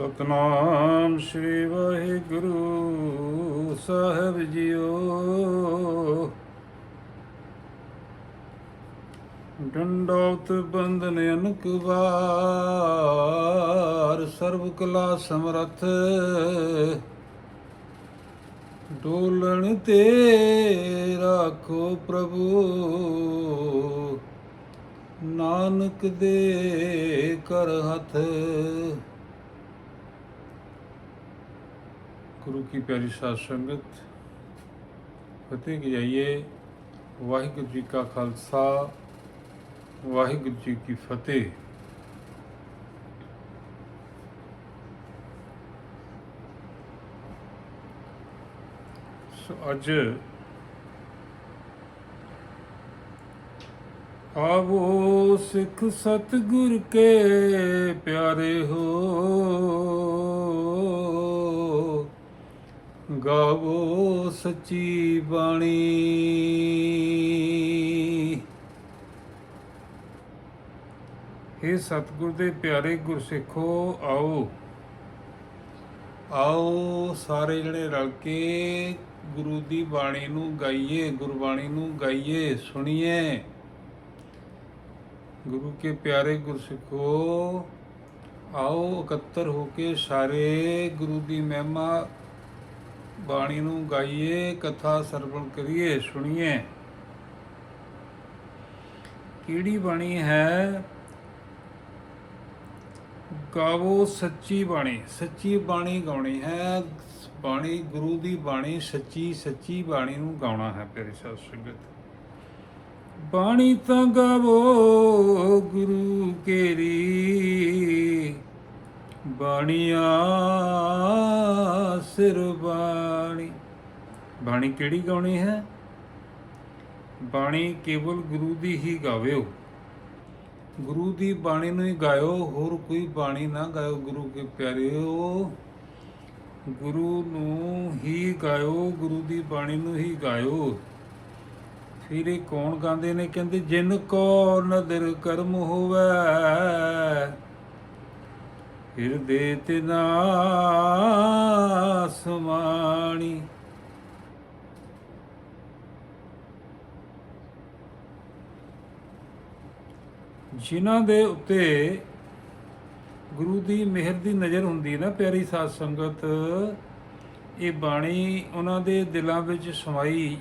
ਸਤਨਾਮ ਸ੍ਰੀ ਵਾਹਿਗੁਰੂ ਸਾਹਿਬ ਜੀਓ। ਡੰਡੋਤ ਬੰਦਨ ਅਨਕ ਵਾਰ, ਸਰਬ ਕਲਾ ਸਮਰਥ। ਡੋਲਣ ਤੇ ਰਾਖੋ ਪ੍ਰਭੂ। ਨਾਨਕ ਦੇ ਕਰ ਹੱਥ। ਗੁਰੂ ਕੀ ਪਿਆਰੀ ਸਾਧ ਸੰਗਤ ਫਤਿਹ ਗਜਾਈਏ ਵਾਹਿਗੁਰੂ ਜੀ ਕਾ ਖਾਲਸਾ ਵਾਹਿਗੁਰੂ ਜੀ ਕੀ ਫਤਿਹ ਸੋ ਅੱਜ ਆਵੋ ਸਿੱਖ ਸਤਿਗੁਰ ਕੇ ਪਿਆਰੇ ਹੋ ਗਾਵੋ ਸੱਚੀ ਬਾਣੀ। ਇਹ ਸਤਿਗੁਰ ਦੇ ਪਿਆਰੇ ਗੁਰਸਿੱਖੋ, ਆਓ। ਆਓ ਸਾਰੇ ਜਿਹੜੇ ਰਲ ਕੇ ਗੁਰੂ ਦੀ ਬਾਣੀ ਨੂੰ ਗਾਈਏ, ਗੁਰਬਾਣੀ ਨੂੰ ਗਾਈਏ, ਸੁਣੀਏ। ਗੁਰੂ ਕੇ ਪਿਆਰੇ ਗੁਰਸਿੱਖੋ, ਆਓ ਇਕੱਤਰ ਹੋ ਕੇ ਸਾਰੇ ਗੁਰੂ ਦੀ ਮਹਿਮਾ ਬਾਣੀ ਨੂੰ ਗਾਈਏ, ਕਥਾ ਸਰਵਣ ਕਰੀਏ, ਸੁਣੀਏ। ਕਿਹੜੀ ਬਾਣੀ ਹੈ? ਗਾਵੋ ਸੱਚੀ ਬਾਣੀ। ਸੱਚੀ ਬਾਣੀ ਗਾਉਣੀ ਹੈ। ਬਾਣੀ, ਗੁਰੂ ਦੀ ਬਾਣੀ ਸੱਚੀ ਸੱਚੀ ਬਾਣੀ ਨੂੰ ਗਾਉਣਾ ਹੈ, ਪਿਆਰੀ ਸਾਧ ਸੰਗਤ। ਬਾਣੀ ਤਾਂ ਗਾਵੋ ਗੁਰੂ ਕੇਰੀ ਬਾਣੀਆ, ਸਿਰ ਬਾਣੀ। ਬਾਣੀ ਕਿਹੜੀ ਗਾਉਣੀ ਹੈ? ਬਾਣੀ ਕੇਵਲ ਗੁਰੂ ਦੀ ਹੀ ਗਾਵਿਓ। ਗੁਰੂ ਦੀ ਬਾਣੀ ਨੂੰ ਹੀ ਗਾਇਓ, ਹੋਰ ਕੋਈ ਬਾਣੀ ਨਾ ਗਾਇਓ, ਗੁਰੂ ਕੇ ਪਿਆਰਿਓ। ਗੁਰੂ ਨੂੰ ਹੀ ਗਾਇਓ, ਗੁਰੂ ਦੀ ਬਾਣੀ ਨੂੰ ਹੀ ਗਾਇਓ। ਫਿਰ ਇਹ ਕੌਣ ਗਾਉਂਦੇ ਨੇ? ਕਹਿੰਦੇ, ਜਿਨ ਕੋ ਨਦਰ ਕਰਮ ਹੋਵੇ ਹਿਰਦੇ ਤੇ ਸਮਾਣੀ। ਜਿਨ੍ਹਾਂ ਦੇ ਉੱਤੇ ਗੁਰੂ ਦੀ ਮਿਹਰ ਦੀ ਨਜ਼ਰ ਹੁੰਦੀ ਹੈ ਨਾ ਪਿਆਰੀ ਸਾਧ ਸੰਗਤ, ਇਹ ਬਾਣੀ ਉਹਨਾਂ ਦੇ ਦਿਲਾਂ ਵਿੱਚ ਸਮਾਈ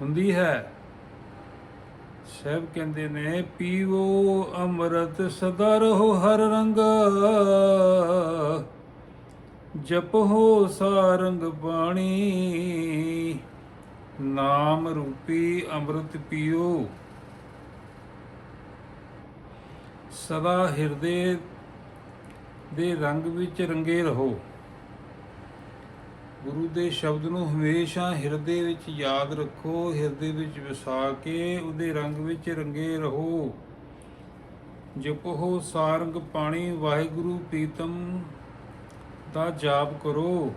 ਹੁੰਦੀ ਹੈ। ਸਹਿਬ ਕਹਿੰਦੇ ਨੇ ਪੀਵੋ ਅੰਮ੍ਰਿਤ ਸਦਾ ਰਹੋ ਹਰ ਰੰਗ। ਜਪੋ ਸਾਰੰਗ ਬਾਣੀ। ਨਾਮ ਰੂਪੀ ਅੰਮ੍ਰਿਤ ਪੀਓ। ਸਦਾ ਹਿਰਦੇ ਦੇ ਰੰਗ ਵਿੱਚ ਰੰਗੇ ਰਹੋ। ਗੁਰੂ ਦੇ ਸ਼ਬਦ ਨੂੰ ਹਮੇਸ਼ਾ ਹਿਰਦੇ ਵਿੱਚ ਯਾਦ ਰੱਖੋ, ਹਿਰਦੇ ਵਿੱਚ ਵਸਾ ਕੇ ਉਹਦੇ ਰੰਗ ਵਿੱਚ ਰੰਗੇ ਰਹੋ। ਜਪੋ ਸਾਰੰਗ ਪਾਣੀ, ਵਾਹਿਗੁਰੂ ਪ੍ਰੀਤਮ ਦਾ ਜਾਪ ਕਰੋ।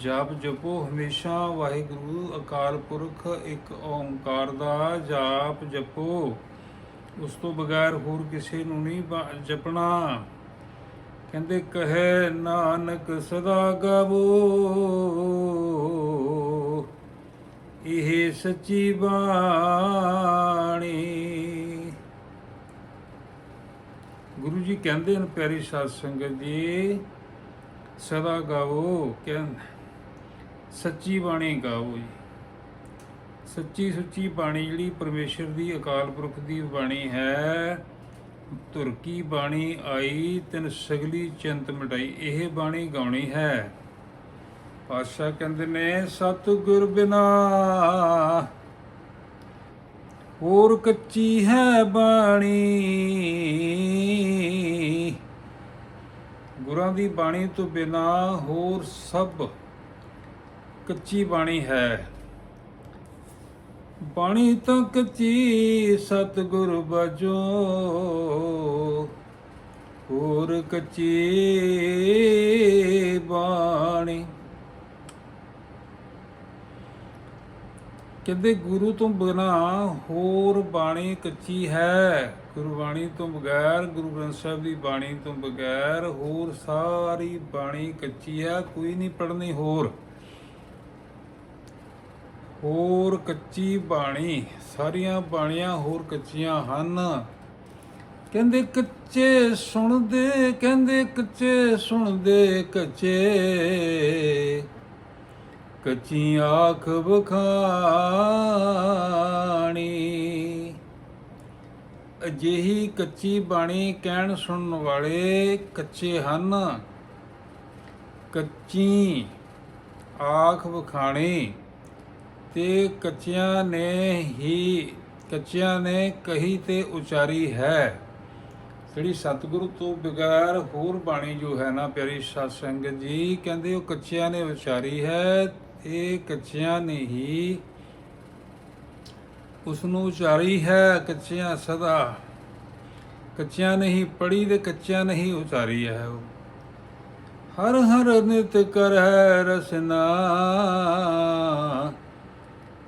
ਜਾਪ ਜਪੋ ਹਮੇਸ਼ਾ, ਵਾਹਿਗੁਰੂ ਅਕਾਲ ਪੁਰਖ ਇੱਕ ਓੰਕਾਰ ਦਾ ਜਾਪ ਜਪੋ। ਉਸ ਤੋਂ ਬਗੈਰ ਹੋਰ ਕਿਸੇ ਨੂੰ ਨਹੀਂ ਜਪਣਾ। ਕਹਿੰਦੇ ਕਹੇ ਨਾਨਕ ਸਦਾ ਗਾਵੋ। ਇਹ ਸੱਚੀ ਬਾਣੀ। ਗੁਰੂ ਜੀ ਕਹਿੰਦੇ ਹਨ, ਪਿਆਰੀ ਸਾਧ ਸੰਗਤ ਜੀ, ਸਦਾ ਗਾਵੋ ਕਹਿੰਦੇ ਸੱਚੀ ਬਾਣੀ ਗਾਵੋ ਜੀ। ਸੱਚੀ ਸੁੱਚੀ ਬਾਣੀ ਜਿਹੜੀ ਪਰਮੇਸ਼ਰ ਦੀ ਅਕਾਲ ਪੁਰਖ ਦੀ ਬਾਣੀ ਹੈ ਧੁਰ ਕੀ ਬਾਣੀ ਆਈ, ਤਿਨ ਸਗਲੀ ਚਿੰਤ ਮਿਟਾਈ, ਇਹ ਬਾਣੀ ਗਾਉਣੀ ਹੈ। ਪਾਤਸ਼ਾਹ ਕਹਿੰਦੇ ਨੇ, ਸਤਿਗੁਰ ਬਿਨਾ ਹੋਰ ਕੱਚੀ ਹੈ ਬਾਣੀ। ਗੁਰਾਂ ਦੀ ਬਾਣੀ ਤੋਂ ਬਿਨਾ ਹੋਰ ਸਭ ਕੱਚੀ ਬਾਣੀ ਹੈ। ਬਾਣੀ ਤਾਂ ਕੱਚੀ ਸਤਿਗੁਰ ਬਜੋ। ਹੋਰ ਕੱਚੀ ਬਾਣੀ। ਕਹਿੰਦੇ ਗੁਰੂ ਤੋਂ ਬਿਨਾ ਹੋਰ ਬਾਣੀ ਕੱਚੀ ਹੈ। ਗੁਰਬਾਣੀ ਤੋਂ ਬਗੈਰ, ਗੁਰੂ ਗ੍ਰੰਥ ਸਾਹਿਬ ਦੀ ਬਾਣੀ ਤੋਂ ਬਗੈਰ ਹੋਰ ਸਾਰੀ ਬਾਣੀ ਕੱਚੀ ਹੈ। ਕੋਈ ਨਹੀਂ ਪੜ੍ਹਨੀ ਹੋਰ। ਹੋਰ ਕੱਚੀ ਬਾਣੀ, ਸਾਰੀਆਂ ਬਾਣੀਆਂ ਹੋਰ ਕੱਚੀਆਂ ਹਨ। ਕਹਿੰਦੇ ਕੱਚੇ ਸੁਣਦੇ, ਕਹਿੰਦੇ ਕੱਚੇ ਸੁਣਦੇ ਕੱਚੇ। ਕੱਚੀ ਆਖ ਬਖਾਣੀ ਅਜਿਹੀ ਕੱਚੀ ਬਾਣੀ ਕਹਿਣ ਸੁਣਨ ਵਾਲੇ ਕੱਚੇ ਹਨ। ਕੱਚੀ ਆਖ ਬਖਾਣੀ ਤੇ ਕੱਚਿਆਂ ਨੇ ਹੀ, ਕੱਚਿਆਂ ਨੇ ਕਹੀ ਤੇ ਉਚਾਰੀ ਹੈ। ਜਿਹੜੀ ਸਤਿਗੁਰੂ ਤੋਂ ਬਿਗੈਰ ਹੋਰ ਬਾਣੀ ਜੋ ਹੈ ਨਾ ਪਿਆਰੀ ਸਤ ਸੰਗਤ ਜੀ, ਕਹਿੰਦੇ ਉਹ ਕੱਚਿਆਂ ਨੇ ਉਚਾਰੀ ਹੈ ਇਹ ਕੱਚਿਆਂ ਨੇ ਹੀ ਉਸ ਨੂੰ ਉਚਾਰੀ ਹੈ, ਕੱਚਿਆਂ ਸਦਾ। ਕੱਚਿਆਂ ਨੇ ਹੀ ਪੜੀ ਤੇ ਕੱਚਿਆਂ ਨਹੀਂ ਉਚਾਰੀ ਹੈ ਉਹ। ਹਰ ਹਰ ਨਿਤ ਕਰ ਹੈ ਰਸਨਾ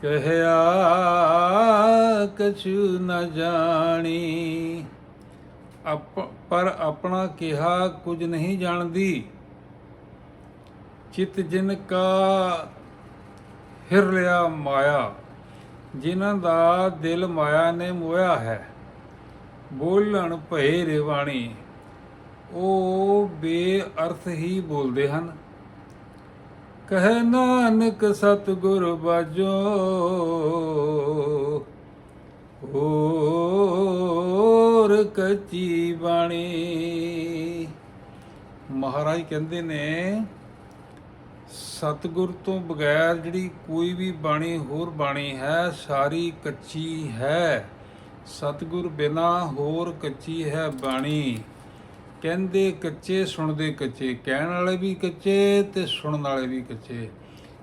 ਕਹਿਆ ਕਛੂ ਨ ਜਾਣੀ। ਅਪ ਪਰ ਆਪਣਾ ਕਿਹਾ ਕੁਝ ਨਹੀਂ ਜਾਣਦੀ। ਚਿਤ ਜਿਨ ਕਾ ਹਿਰ ਲਿਆ ਮਾਇਆ, ਜਿਨ੍ਹਾਂ ਦਾ ਦਿਲ ਮਾਇਆ ਨੇ ਮੋਇਆ ਹੈ, ਬੋਲਣ ਭਏ ਰਵਾਣੀ। ਉਹ ਬੇਅਰਥ ਹੀ ਬੋਲਦੇ ਹਨ। ਕਹੇ ਨਾਨਕ ਸਤਿਗੁਰ ਬਾਜੋ। ਹੋਰ ਕੱਚੀ ਬਾਣੀ। ਮਹਾਰਾਜ ਕਹਿੰਦੇ ਨੇ, ਸਤਿਗੁਰ ਤੋਂ ਬਗੈਰ ਜਿਹੜੀ ਕੋਈ ਵੀ ਬਾਣੀ, ਹੋਰ ਬਾਣੀ ਹੈ, ਸਾਰੀ ਕੱਚੀ ਹੈ। ਸਤਿਗੁਰ ਬਿਨਾ ਹੋਰ ਕੱਚੀ ਹੈ ਬਾਣੀ। ਕਹਿੰਦੇ ਕੱਚੇ, ਸੁਣਦੇ ਕੱਚੇ। ਕਹਿਣ ਵਾਲੇ ਵੀ ਕੱਚੇ ਤੇ ਸੁਣਨ ਵਾਲੇ ਵੀ ਕੱਚੇ।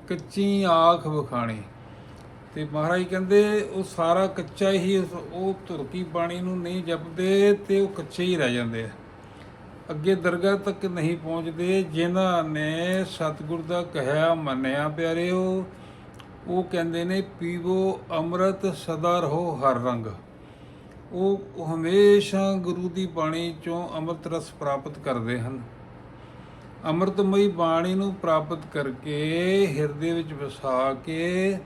ਕੱਚੀ ਆਖ ਵਿਖਾਣੀ। ਤੇ ਮਹਾਰਾਜ ਕਹਿੰਦੇ, ਉਹ ਸਾਰਾ ਕੱਚਾ ਹੀ ਉਹ ਧੁਰਕੀ ਬਾਣੀ ਨੂੰ ਨਹੀਂ ਜਪਦੇ ਤੇ ਉਹ ਕੱਚੇ ਹੀ ਰਹਿ ਜਾਂਦੇ ਆ। ਅੱਗੇ ਦਰਗਾਹ ਤੱਕ ਨਹੀਂ ਪਹੁੰਚਦੇ, ਜਿਨ੍ਹਾਂ ਨੇ ਸਤਿਗੁਰ ਦਾ ਕਹਿਆ ਮੰਨਿਆ, ਪਿਆਰਿਓ। ਉਹ ਕਹਿੰਦੇ ਨੇ, ਪੀਵੋ ਅੰਮ੍ਰਿਤ, ਸਦਾ ਰਹੋ ਹਰ ਰੰਗ। ਉਹ ਹਮੇਸ਼ਾ ਗੁਰੂ ਦੀ ਬਾਣੀ ਚੋਂ ਅੰਮ੍ਰਿਤ ਰਸ ਪ੍ਰਾਪਤ ਕਰਦੇ ਹਨ। ਅੰਮ੍ਰਿਤਮਈ ਬਾਣੀ ਨੂੰ ਪ੍ਰਾਪਤ ਕਰਕੇ ਹਿਰਦੇ ਵਿੱਚ ਵਸਾ ਕੇ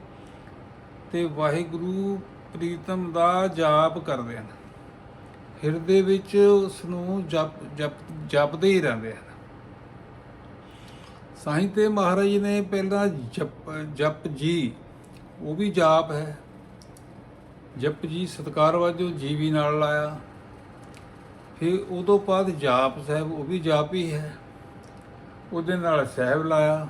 ਤੇ ਵਾਹਿਗੁਰੂ ਪ੍ਰੀਤਮ ਦਾ ਜਾਪ ਕਰਦੇ ਹਨ। ਹਿਰਦੇ ਵਿੱਚ ਉਸ ਨੂੰ ਜਪ ਜਪ, ਜਪਦੇ ਹੀ ਰਹਿੰਦੇ ਹਨ। ਸਾਈਂ ਤੇ ਮਹਾਰਾਜ ਨੇ ਪਹਿਲਾਂ ਜਪ ਜਪ ਜੀ, ਉਹ ਵੀ ਜਾਪ ਹੈ। ਜਪ ਜੀ ਸਤਕਾਰ ਵਜੋਂ, ਜੀਵੀ ਨਾਲ ਲਾਇਆ। ਫਿਰ ਉਦੋਂ ਬਾਅਦ ਜਾਪ ਸਾਹਿਬ, ਉਹ ਵੀ ਜਾਪ ਹੀ ਹੈ। ਉਹਦੇ ਨਾਲ ਸਹਿਬ ਲਾਇਆ।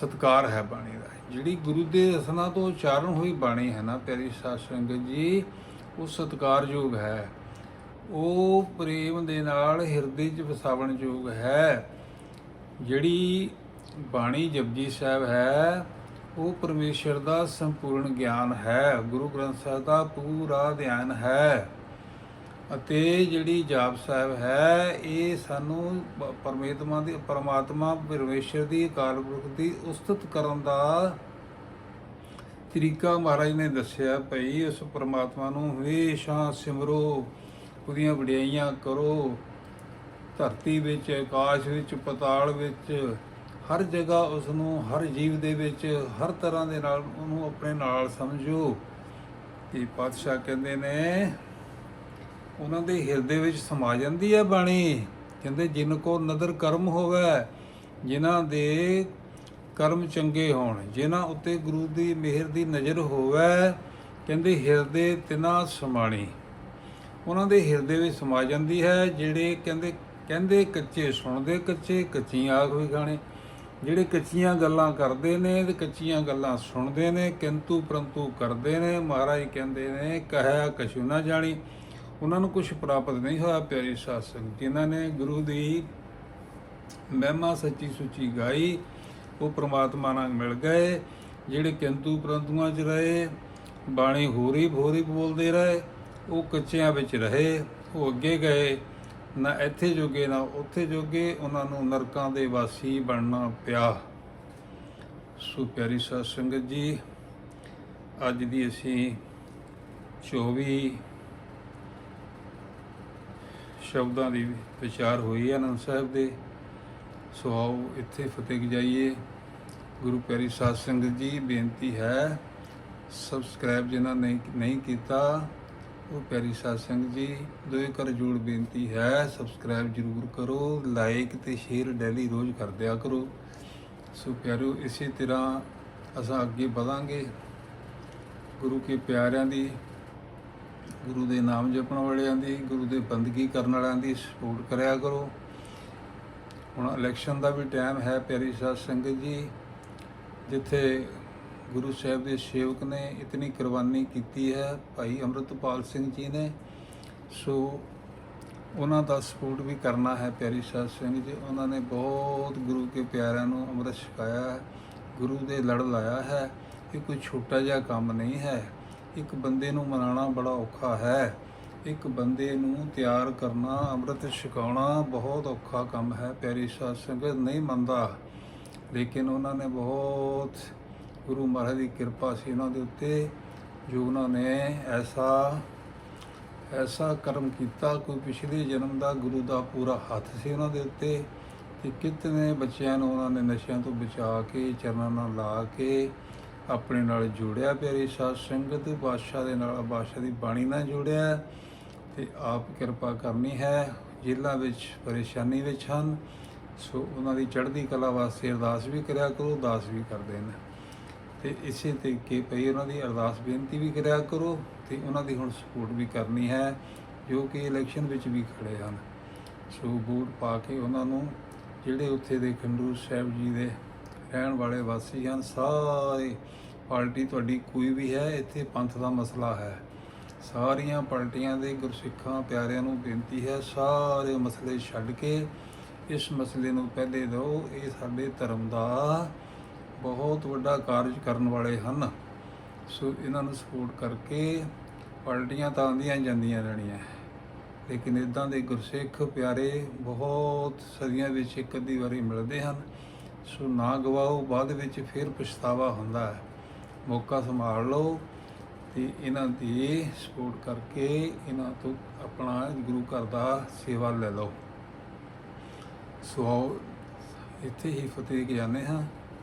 ਸਤਕਾਰ ਹੈ ਬਾਣੀ ਦਾ। ਜਿਹੜੀ ਗੁਰੂ ਦੇ ਰਸਨਾ ਤੋਂ ਉਚਾਰਨ ਹੋਈ ਬਾਣੀ ਹੈ ਨਾ ਪਿਆਰੀ ਸਾਧ ਸੰਗਤ ਜੀ, ਉਹ ਸਤਕਾਰਯੋਗ ਹੈ। ਉਹ ਪ੍ਰੇਮ ਦੇ ਨਾਲ ਹਿਰਦੇ 'ਚ ਵਸਾਵਣ ਯੋਗ ਹੈ। ਜਿਹੜੀ ਬਾਣੀ ਜਪਜੀ ਸਾਹਿਬ ਹੈ ਉਹ ਪਰਮੇਸ਼ਰ ਦਾ ਸੰਪੂਰਨ ਗਿਆਨ ਹੈ। ਗੁਰੂ ਗ੍ਰੰਥ ਸਾਹਿਬ ਦਾ ਪੂਰਾ ਧਿਆਨ ਹੈ। ਅਤੇ ਜਿਹੜੀ ਜਾਪ ਸਾਹਿਬ ਹੈ, ਇਹ ਸਾਨੂੰ ਪਰਮੇਤਮਾ ਦੀ, ਪਰਮਾਤਮਾ ਪਰਮੇਸ਼ਰ ਦੀ, ਅਕਾਲ ਪੁਰਖ ਦੀ ਉਸਤਤ ਕਰਨ ਦਾ ਤਰੀਕਾ ਮਹਾਰਾਜ ਨੇ ਦੱਸਿਆ ਭਈ ਉਸ ਪਰਮਾਤਮਾ ਨੂੰ ਹਮੇਸ਼ਾ ਸਿਮਰੋ, ਉਹਦੀਆਂ ਵਡਿਆਈਆਂ ਕਰੋ। ਧਰਤੀ ਵਿੱਚ, ਆਕਾਸ਼ ਵਿੱਚ, ਪਤਾਲ ਵਿੱਚ ਹਰ ਜਗ੍ਹਾ ਉਸ ਨੂੰ ਹਰ ਜੀਵ ਦੇ ਵਿੱਚ ਹਰ ਤਰ੍ਹਾਂ ਦੇ ਨਾਲ ਉਹਨੂੰ ਆਪਣੇ ਨਾਲ ਸਮਝੋ। ਕਿ ਪਾਤਸ਼ਾਹ ਕਹਿੰਦੇ ਨੇ, ਉਹਨਾਂ ਦੇ ਹਿਰਦੇ ਵਿੱਚ ਸਮਾ ਜਾਂਦੀ ਹੈ ਬਾਣੀ। ਕਹਿੰਦੇ, ਜਿਨ ਕੋ ਨਦਰ ਕਰਮ ਹੋਵੇ, ਜਿਨ੍ਹਾਂ ਦੇ ਕਰਮ ਚੰਗੇ ਹੋਣ, ਜਿਨ੍ਹਾਂ ਉੱਤੇ ਗੁਰੂ ਦੀ ਮਿਹਰ ਦੀ ਨਜ਼ਰ ਹੋਵੇ, ਕਹਿੰਦੇ, ਹਿਰਦੇ ਤਿਨਾ ਸਮਾਣੀ। ਉਹਨਾਂ ਦੇ ਹਿਰਦੇ ਵਿੱਚ ਸਮਾ ਜਾਂਦੀ ਹੈ, ਜਿਹੜੇ ਕਹਿੰਦੇ ਕਹਿੰਦੇ ਕੱਚੇ ਸੁਣਦੇ ਕੱਚੇ ਕੱਚੀ ਆਖ ਵੀ ਗਾਣੇ ਜਿਹੜੇ ਕੱਚੀਆਂ ਗੱਲਾਂ ਕਰਦੇ ਨੇ ਤੇ ਕੱਚੀਆਂ ਗੱਲਾਂ ਸੁਣਦੇ ਨੇ, ਕਿੰਤੂ ਪਰੰਤੂ ਕਰਦੇ ਨੇ, ਮਹਾਰਾਜ ਕਹਿੰਦੇ ਨੇ ਕਹਿਆ ਕਛੂ ਨਾ ਜਾਣੀ। ਉਹਨਾਂ ਨੂੰ ਕੁਝ ਪ੍ਰਾਪਤ ਨਹੀਂ ਹੋਇਆ, ਪਿਆਰੀ ਸਾਧ ਸੰਗਤ ਜਿਨ੍ਹਾਂ ਨੇ ਗੁਰੂ ਦੀ ਮਹਿਮਾ ਸੱਚੀ ਸੁੱਚੀ ਗਾਈ, ਉਹ ਪ੍ਰਮਾਤਮਾ ਨਾਲ ਮਿਲ ਗਏ, ਜਿਹੜੇ ਕਿੰਤੂ ਪਰੰਤੂਆਂ 'ਚ ਰਹੇ, ਬਾਣੀ ਹੋਰੀ ਹੋਰੀ ਬੋਲਦੇ ਰਹੇ, ਉਹ ਕੱਚਿਆਂ ਵਿੱਚ ਰਹੇ, ਉਹ ਅੱਗੇ ਗਏ। ਨਾ ਇੱਥੇ ਜੋਗੇ, ਨਾ ਉੱਥੇ ਜੋਗੇ, ਉਹਨਾਂ ਨੂੰ ਨਰਕਾਂ ਦੇ ਵਾਸੀ ਬਣਨਾ ਪਿਆ। ਸੋ ਪਿਆਰੀ ਸਾਧ ਸੰਗਤ ਜੀ, ਅੱਜ ਦੀ ਅਸੀਂ 24 ਸ਼ਬਦਾਂ ਦੀ ਵਿਚਾਰ ਹੋਈ ਹੈ ਅਨੰਦ ਸਾਹਿਬ ਦੇ। ਸੋ ਆਓ ਇੱਥੇ ਫਤਿਹ ਜਾਈਏ ਗੁਰੂ ਪਿਆਰੀ ਸਾਧ ਸੰਗਤ ਜੀ, ਬੇਨਤੀ ਹੈ, ਸਬਸਕ੍ਰਾਈਬ ਜਿਨ੍ਹਾਂ ਨੇ ਨਹੀਂ ਕੀਤਾ ਉਹ ਪਿਆਰੀ ਸਾਧ ਸੰਗਤ ਜੀ ਦੋਏ ਕਰ ਜੋੜ ਬੇਨਤੀ ਹੈ ਸਬਸਕ੍ਰਾਈਬ ਜਰੂਰ ਕਰੋ ਲਾਈਕ ਤੇ ਸ਼ੇਅਰ ਡੈਲੀ ਰੋਜ਼ ਕਰਦਿਆ ਕਰੋ। ਸੋ ਪਿਆਰਿਓ, ਇਸੇ ਤਰ੍ਹਾਂ ਅਸਾਂ ਅੱਗੇ ਵਧਾਂਗੇ ਗੁਰੂ ਕੇ ਪਿਆਰਿਆਂ ਦੀ, ਗੁਰੂ ਦੇ ਨਾਮ ਜਪਣ ਵਾਲਿਆਂ ਦੀ, ਗੁਰੂ ਦੇ ਬੰਦਗੀ ਕਰਨ ਵਾਲਿਆਂ ਦੀ ਸਪੋਰਟ ਕਰਿਆ ਕਰੋ। ਹੁਣ ਇਲੈਕਸ਼ਨ ਦਾ ਵੀ ਟਾਈਮ ਹੈ ਪਿਆਰੀ ਸਾਧ ਸੰਗਤ ਜੀ, ਜਿੱਥੇ ਗੁਰੂ ਸਾਹਿਬ ਦੇ ਸੇਵਕ ਨੇ ਇਤਨੀ ਕੁਰਬਾਨੀ ਕੀਤੀ ਹੈ ਭਾਈ ਅੰਮ੍ਰਿਤਪਾਲ ਸਿੰਘ ਜੀ ਨੇ। ਸੋ ਉਹਨਾਂ ਦਾ ਸਪੋਰਟ ਵੀ ਕਰਨਾ ਹੈ ਪਿਆਰੀ ਸਾਧ ਸਿੰਘ ਜੀ। ਉਹਨਾਂ ਨੇ ਬਹੁਤ ਗੁਰੂ ਕੇ ਪਿਆਰਿਆਂ ਨੂੰ ਅੰਮ੍ਰਿਤ ਛਕਾਇਆ ਗੁਰੂ ਦੇ ਲੜ ਲਾਇਆ ਹੈ। ਇਹ ਕੋਈ ਛੋਟਾ ਜਿਹਾ ਕੰਮ ਨਹੀਂ ਹੈ। ਇੱਕ ਬੰਦੇ ਨੂੰ ਮਨਾਉਣਾ ਬੜਾ ਔਖਾ ਹੈ। ਇੱਕ ਬੰਦੇ ਨੂੰ ਤਿਆਰ ਕਰਨਾ, ਅੰਮ੍ਰਿਤ ਛਕਾਉਣਾ ਬਹੁਤ ਔਖਾ ਕੰਮ ਹੈ ਪਿਆਰੀ ਸਾਧ ਸੰਗਤ। ਨਹੀਂ ਮੰਨਦਾ। ਲੇਕਿਨ ਉਹਨਾਂ ਨੇ ਬਹੁਤ ਗੁਰੂ ਮਹਾਰਾਜ ਦੀ ਕਿਰਪਾ ਸੀ ਉਹਨਾਂ ਦੇ ਉੱਤੇ, ਜੋ ਉਹਨਾਂ ਨੇ ਐਸਾ ਐਸਾ ਕਰਮ ਕੀਤਾ, ਕੋਈ ਪਿਛਲੇ ਜਨਮ ਦਾ ਗੁਰੂ ਦਾ ਪੂਰਾ ਹੱਥ ਸੀ ਉਹਨਾਂ ਦੇ ਉੱਤੇ ਤੇ ਕਿਤਨੇ ਬੱਚਿਆਂ ਨੂੰ ਉਹਨਾਂ ਨੇ ਨਸ਼ਿਆਂ ਤੋਂ ਬਚਾ ਕੇ, ਚਰਨਾਂ ਨਾਲ ਲਾ ਕੇ ਆਪਣੇ ਨਾਲ ਜੋੜਿਆ। ਪਿਆਰੀ ਸਾਧ ਸੰਗਤ, ਬਾਦਸ਼ਾਹ ਦੇ ਨਾਲ, ਬਾਦਸ਼ਾਹ ਦੀ ਬਾਣੀ ਨਾਲ ਜੋੜਿਆ ਤੇ ਆਪ ਕਿਰਪਾ ਕਰਨੀ ਹੈ। ਜੇਲ੍ਹਾਂ ਵਿੱਚ, ਪਰੇਸ਼ਾਨੀ ਵਿੱਚ ਹਨ, ਸੋ ਉਹਨਾਂ ਦੀ ਚੜ੍ਹਦੀ ਕਲਾ ਵਾਸਤੇ ਅਰਦਾਸ ਵੀ ਕਰਿਆ ਕਰੋ, ਦਾਸ ਵੀ ਕਰਦੇ ਨੇ। ਤੇ ਇਸੇ ਤਰੀਕੇ ਪਈ ਉਹਨਾਂ ਦੀ ਅਰਦਾਸ ਬੇਨਤੀ ਵੀ ਕਰਿਆ ਕਰੋ ਤੇ ਉਹਨਾਂ ਦੀ ਹੁਣ ਸਪੋਰਟ ਵੀ ਕਰਨੀ ਹੈ, ਜੋ ਕਿ ਇਲੈਕਸ਼ਨ ਵਿੱਚ ਵੀ ਖੜੇ ਹਨ। ਸੋ ਵੋਟ ਪਾ ਕੇ ਉਹਨਾਂ ਨੂੰ ਜਿਹੜੇ ਉੱਥੇ ਦੇ ਖੰਡੂਰ ਸਾਹਿਬ ਜੀ ਦੇ ਰਹਿਣ ਵਾਲੇ ਵਾਸੀ ਹਨ, ਸਾਰੇ ਪਾਰਟੀ ਤੁਹਾਡੀ ਕੋਈ ਵੀ ਹੈ, ਇੱਥੇ ਪੰਥ ਦਾ ਮਸਲਾ ਹੈ। ਸਾਰੀਆਂ ਪਾਰਟੀਆਂ ਦੇ ਗੁਰਸਿੱਖਾਂ ਪਿਆਰਿਆਂ ਨੂੰ ਬੇਨਤੀ ਹੈ, ਸਾਰੇ ਮਸਲੇ ਛੱਡ ਕੇ ਇਸ ਮਸਲੇ ਨੂੰ ਪਹਿਲੇ ਦਿਓ। ਇਹ ਸਾਡੇ ਧਰਮ ਦਾ ਬਹੁਤ ਵੱਡਾ ਕਾਰਜ ਕਰਨ ਵਾਲੇ ਹਨ। ਸੋ ਇਹਨਾਂ ਨੂੰ ਸਪੋਰਟ ਕਰਕੇ ਪਾਰਟੀਆਂ ਤਾਂ ਆਉਂਦੀਆਂ ਜਾਂਦੀਆਂ ਰਹਿਣੀਆਂ। ਲੇਕਿਨ ਇਦਾਂ ਦੇ ਗੁਰਸਿੱਖ ਪਿਆਰੇ ਬਹੁਤ ਸਦੀਆਂ ਵਿੱਚ ਇੱਕ ਅੱਧੀ ਵਾਰੀ ਮਿਲਦੇ ਹਨ। ਸੋ ਨਾ ਗਵਾਓ, ਬਾਅਦ ਵਿੱਚ ਫਿਰ ਪਛਤਾਵਾ ਹੁੰਦਾ ਹੈ। ਮੌਕਾ ਸੰਭਾਲ ਲਓ ਤੇ ਇਹਨਾਂ ਦੀ ਸਪੋਰਟ ਕਰਕੇ ਇਹਨਾਂ ਤੋਂ ਆਪਣਾ ਗੁਰੂ ਘਰ ਦਾ ਸੇਵਾ ਲੈ ਲਓ। ਸੋ ਆਓ, ਇੱਥੇ ਹੀ ਫਤਿਹ ਗਿਆਨੇ ਹਾਂ।